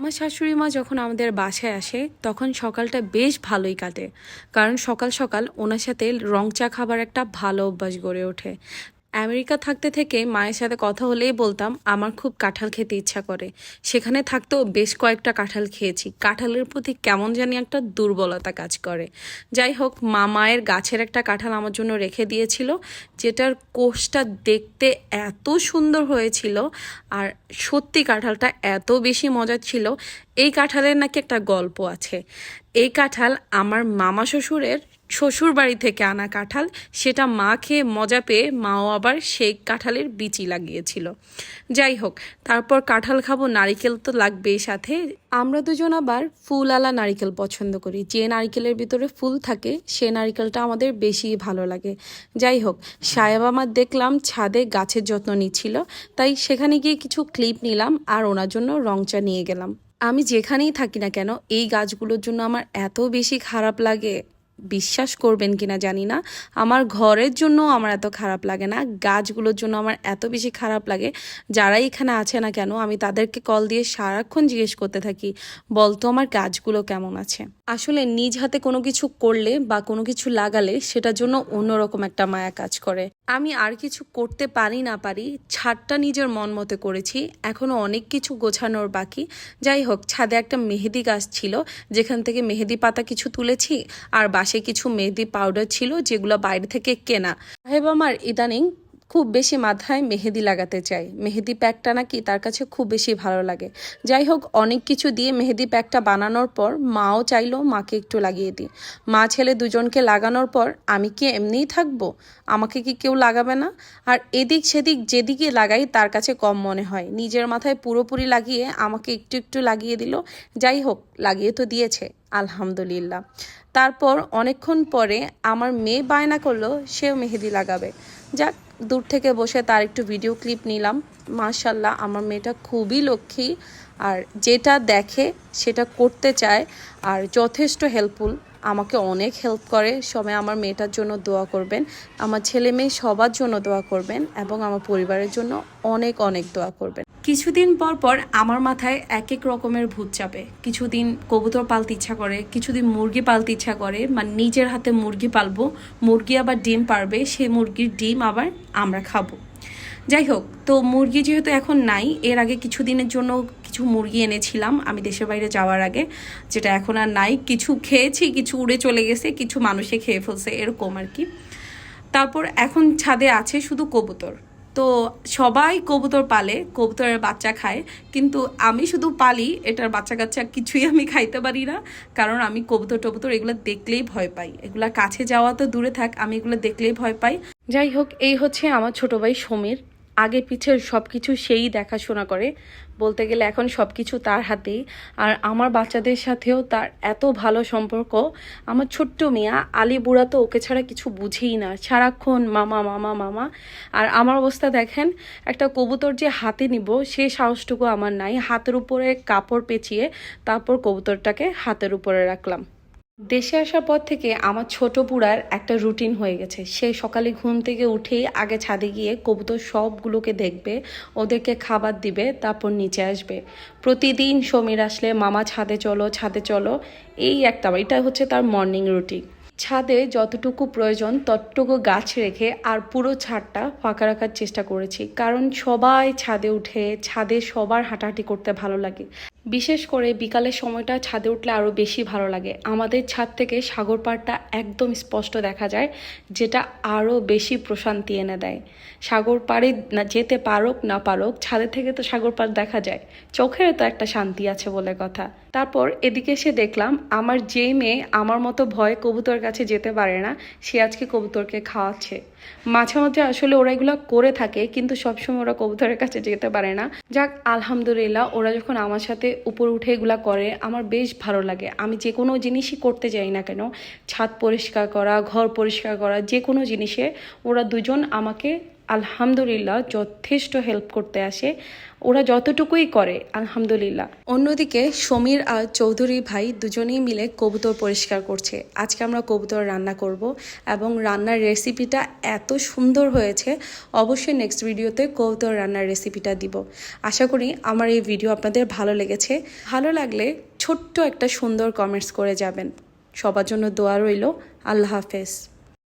আমার শাশুড়ি মা যখন আমাদের বাসায় আসে, তখন সকালটা বেশ ভালোই কাটে। কারণ সকাল সকাল ওনার সাথে রং চা খাবার একটা ভালো অভ্যাস গড়ে ওঠে। আমেরিকা থাকতে থেকে মায়ের সাথে কথা হলেই বলতাম, আমার খুব কাঁঠাল খেতে ইচ্ছা করে। সেখানে থাকতেও বেশ কয়েকটা কাঁঠাল খেয়েছি। কাঁঠালের প্রতি কেমন জানি একটা দুর্বলতা কাজ করে। যাই হোক, মা মায়ের গাছের একটা কাঁঠাল আমার জন্য রেখে দিয়েছিল, যেটার কোষটা দেখতে এত সুন্দর হয়েছিল আর সত্যি কাঁঠালটা এত বেশি মজার ছিল, এই কাঁঠালের নাকি একটা গল্প আছে। এই কাঁঠাল আমার মামা শ্বশুরের শ্বশুর বাড়ি থেকে আনা কাঁঠাল, সেটা মা খেয়ে মজা পেয়ে মাও আবার সেই কাঁঠালের বিচি লাগিয়েছিল। যাই হোক, তারপর কাঁঠাল খাব, নারিকেল তো লাগবেই সাথে। আমরা দুজন আবার ফুলওয়ালা নারিকেল পছন্দ করি। যে নারিকেলের ভিতরে ফুল থাকে, সে নারিকেলটা আমাদের বেশি ভালো লাগে। যাই হোক সাহেব আমার দেখলাম ছাদে গাছের যত্ন নিচ্ছিল, তাই সেখানে গিয়ে কিছু ক্লিপ নিলাম আর ওনার জন্য রং চা নিয়ে গেলাম। আমি যেখানেই থাকি না কেন, এই গাছগুলোর জন্য আমার এত বেশি খারাপ লাগে। বিশ্বাস করবেন কিনা জানি না। আমার ঘরের জন্য আমার এত খারাপ লাগে না। গাছগুলোর জন্য আমার এত বেশি খারাপ লাগে। যারা এখানে আছে না কেন, আমি তাদেরকে কল দিয়ে সারাক্ষণ জিজ্ঞেস করতে থাকি, বলতো আমার গাছগুলো কেমন আছে? আসলে নিজ হাতে কোনো কিছু করলে বা কোনো কিছু লাগালে সেটার জন্য অন্যরকম একটা মায়া কাজ করে। আমি আর কিছু করতে পারি না পারি, ছাদটা নিজের মন মতো করেছি। এখনও অনেক কিছু গোছানোর বাকি। যাই হোক, ছাদে একটা মেহেদি গাছ ছিল, যেখান থেকে মেহেদি পাতা কিছু তুলেছি। আর বাসে কিছু মেহেদি পাউডার ছিল যেগুলো বাইরে থেকে কেনা। সাহেব আমার ইদানিং খুব বেশি মাথায় মেহেদি লাগাতে চাই। মেহেদি প্যাকটা নাকি তার কাছে খুব বেশি ভালো লাগে। যাই হোক, অনেক কিছু দিয়ে মেহেদি প্যাকটা বানানোর পর মাও চাইলো মাকে একটু লাগিয়ে দিই। মা ছেলে দুজনকে লাগানোর পর আমি কি এমনিই থাকব? আমাকে কি কেউ লাগাবে না? আর এদিক সেদিক যেদিকে লাগাই তার কাছে কম মনে হয়। নিজের মাথায় পুরোপুরি লাগিয়ে আমাকে একটু একটু লাগিয়ে দিল। যাই হোক, লাগিয়ে তো দিয়েছে, আলহামদুলিল্লাহ। তারপর অনেকক্ষণ পরে আমার মেয়ে বায়না করল, সেও মেহেদি লাগাবে। যাক দূর থেকে বসে তার একটু ভিডিও ক্লিপ নিলাম। মাশাল্লাহ আমার মেয়েটা খুবই লক্ষ্মী। আর যেটা দেখে, সেটা করতে চায়, আর যথেষ্ট হেল্পফুল আমাকে অনেক হেল্প করে। সবাই আমার মেয়েটার জন্য দোয়া করবেন, আমার ছেলে মেয়ে সবার জন্য দোয়া করবেন, এবং আমার পরিবারের জন্য অনেক অনেক দোয়া করবেন। কিছুদিন পর পর আমার মাথায় এক এক রকমের ভূত চাপে। কিছুদিন কবুতর পালতে ইচ্ছা করে, কিছুদিন মুরগি পালতে ইচ্ছা করে মানে নিজের হাতে মুরগি পালবো, মুরগি আবার ডিম পারবে সেই মুরগির ডিম আবার আমরা খাব। যাই হোক, তো মুরগি যেহেতু এখন নাই, এর আগে কিছুদিনের জন্য কিছু মুরগি এনেছিলাম আমি দেশের বাইরে যাওয়ার আগে, যেটা এখন আর নাই। কিছু খেয়েছি, কিছু উড়ে চলে গেছে, কিছু মানুষে খেয়ে ফেলছে, এরকম আর কি। তারপর এখন ছাদে আছে শুধু কবুতর। তো সবাই কবুতর পালে, কবুতরের বাচ্চা খায়। কিন্তু আমি শুধু পালি, এটার বাচ্চা কাচ্চা কিছুই আমি খাইতে পারি না। কারণ আমি কবুতর টবুতর এগুলো দেখলেই ভয় পাই। এগুলা কাছে যাওয়া তো দূরে থাক, আমি এগুলো দেখলেই ভয় পাই। যাই হোক, এই হচ্ছে আমার ছোট ভাই সমীর। আগে পিছের সব কিছু সেই দেখাশোনা করে। বলতে গেলে এখন সব কিছু তার হাতেই। আর আমার বাচ্চাদের সাথেও তার এত ভালো সম্পর্ক। আমার ছোট্ট মিয়া, আলী বুড়া তো ওকে ছাড়া কিছু বুঝেই না। সারাক্ষণ মামা মামা মামা। আর আমার অবস্থা দেখেন, একটা কবুতর যে হাতে নিব, সে সাহসটুকু আমার নাই। হাতের উপরে কাপড় পেঁচিয়ে তারপর কবুতরটাকে হাতের উপরে রাখলাম। দেশে আসার পর থেকে আমার ছোট বুড়ার একটা রুটিন হয়ে গেছে। সে সকালে ঘুম থেকে উঠেই আগে ছাদে গিয়ে কবুতর সবগুলোকে দেখবে, ওদেরকে খাবার দিবে, তারপর নিচে আসবে। প্রতিদিন সমীর আসলে, মামা, ছাদে চলো ছাদে চলো। এই একটা, এটা হচ্ছে তার মর্নিং রুটিন ছাদে যতটুকু প্রয়োজন ততটুকু গাছ রেখে আর পুরো ছাদটা ফাঁকা রাখার চেষ্টা করেছি। কারণ সবাই ছাদে উঠে ছাদে সবার হাঁটাহাঁটি করতে ভালো লাগে। বিশেষ করে বিকালের সময়টা ছাদে উঠলে আরও বেশি ভালো লাগে। আমাদের ছাদ থেকে সাগর পাড়টা একদম স্পষ্ট দেখা যায়, যেটা আরও বেশি প্রশান্তি এনে দেয়। সাগর পাড়ে না যেতে পারুক না পারুক ছাদের থেকে তো সাগর পাড় দেখা যায়। চোখের তো একটা শান্তি আছে বলে কথা। তারপর এদিকে এসে দেখলাম আমার যেই মেয়ে আমার মতো ভয়ে কবুতর কাছে যেতে পারে না, সে আজকে কবুতরকে খাওয়াচ্ছে। মাঝে মাঝে আসলে ওরা এগুলো করে থাকে, কিন্তু সবসময় ওরা কবুতরের কাছে যেতে পারে না। যাক, আলহামদুলিল্লাহ, ওরা যখন আমার সাথে উপর উঠে এগুলা করে, আমার বেশ ভালো লাগে। আমি যে কোনো জিনিসই করতে যাই না কেন, ছাদ পরিষ্কার করা, ঘর পরিষ্কার করা, যে কোনো জিনিসে ওরা দুজন আমাকে আলহামদুলিল্লাহ যথেষ্ট হেল্প করতে আসে। ওরা যতটুকুই করে, আলহামদুলিল্লাহ। অন্যদিকে সমীর আর চৌধুরী ভাই দুজনেই মিলে কবুতর পরিষ্কার করছে। আজকে আমরা কবুতর রান্না করব এবং রান্নার রেসিপিটা এত সুন্দর হয়েছে, অবশ্যই নেক্সট ভিডিওতে কবুতর রান্নার রেসিপিটা দিব। আশা করি আমার এই ভিডিও আপনাদের ভালো লেগেছে। ভালো লাগলে ছোট্ট একটা সুন্দর কমেন্টস করে যাবেন। সবার জন্য দোয়া রইল। আল্লাহ হাফেজ।